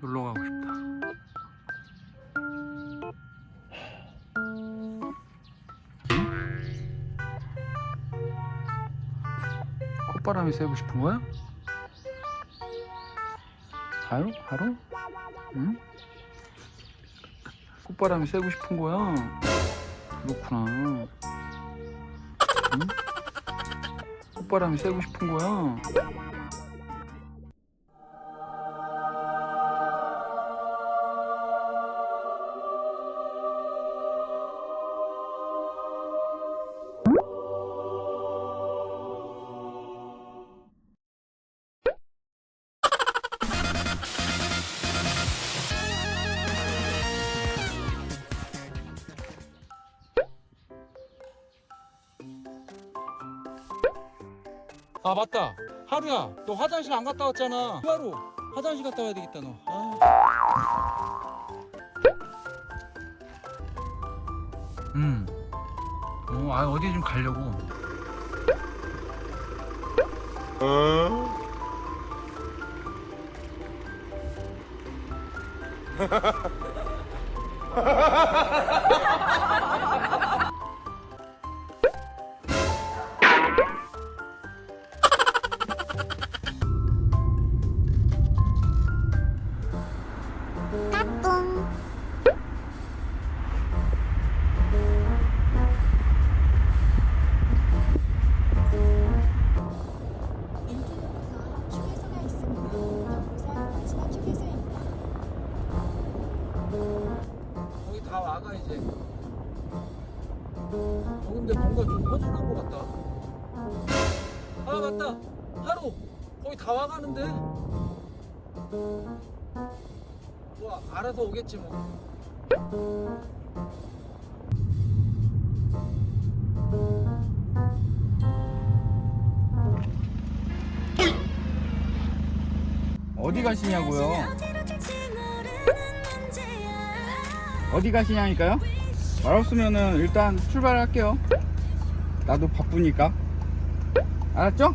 놀러 가고 싶다. 콧바람이 쐬고 싶은 거야? 하루? 하루? 응? 콧바람이 쐬고 싶은 거야? 그렇구나. 응? 콧바람이 쐬고 싶은 거야? 아 맞다. 하루야 너 화장실 안 갔다 왔잖아. 하루 화장실 갔다 와야 되겠다 너. 아. 음. 어, 아 어디 좀 가려고. 인 이제. 어아다 와가는데 뭐 알아서 오겠지 뭐 어디 가시냐고요? 어디 가시냐니까요? 말 없으면은 일단 출발할게요. 나도 바쁘니까. 알았죠?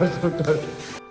ありがとうご。